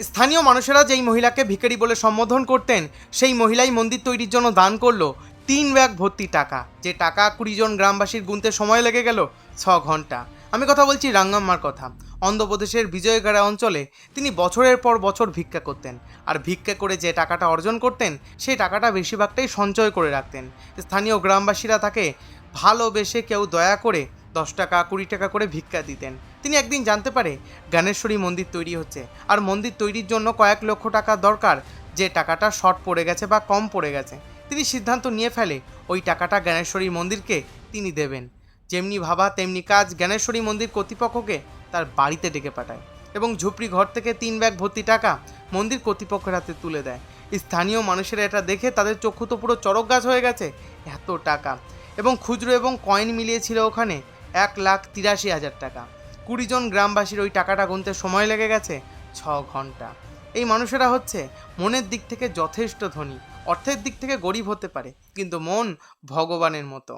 স্থানীয় মানুষেরা যেই মহিলাকে ভিখারি বলে সম্বোধন করতেন, সেই মহিলাই মন্দির তৈরির জন্য দান করল তিন ব্যাগ ভর্তি টাকা। যে টাকা কুড়ি জন গ্রামবাসীর গুনতে সময় লেগে গেল, ছ ঘণ্টা। আমি কথা বলছি রাঙ্গাম্মার কথা। অন্ধ্রপ্রদেশের বিজয়গাড়া অঞ্চলে তিনি বছরের পর বছর ভিক্ষা করতেন। আর ভিক্ষা করে যে টাকাটা অর্জন করতেন, সেই টাকাটা বেশিরভাগটাই সঞ্চয় করে রাখতেন। স্থানীয় গ্রামবাসীরা তাকে ভালোবেসে কেউ দয়া করে দশ টাকা, কুড়ি টাকা করে ভিক্ষা দিতেন। তিনি একদিন জানতে পারে জ্ঞানেশ্বরী মন্দির তৈরি হচ্ছে। আর মন্দির তৈরির জন্য কয়েক লক্ষ টাকা দরকার। যে টাকাটা শর্ট পড়ে গেছে বা কম পড়ে গেছে। তিনি সিদ্ধান্ত নিয়ে ফেলে, ওই টাকাটা জ্ঞানেশ্বরী মন্দিরকে তিনি দেবেন। যেমনি ভাবা, তেমনি কাজ জ্ঞানেশ্বরী মন্দির কর্তৃপক্ষকে তার বাড়িতে ডেকে পাঠায় এবং ঝুপড়ি ঘর থেকে তিন ব্যাগ ভর্তি টাকা মন্দির কর্তৃপক্ষের হাতে তুলে দেয়। স্থানীয় মানুষেরা এটা দেখে তাদের চক্ষু তো পুরো চরক গাছ হয়ে গেছে। এত টাকা। এবং খুচরো এবং কয়েন মিলিয়েছিল ওখানে। এক লাখ তিরাশি হাজার টাকা। কুড়িজন গ্রামবাসীর ওই টাকাটা গুনতে সময় লেগে গেছে ছ ঘণ্টা। এই মানুষেরা হচ্ছে মনের দিক থেকে যথেষ্ট ধনী, অর্থের দিক থেকে গরিব হতে পারে, কিন্তু মন ভগবানের মতো।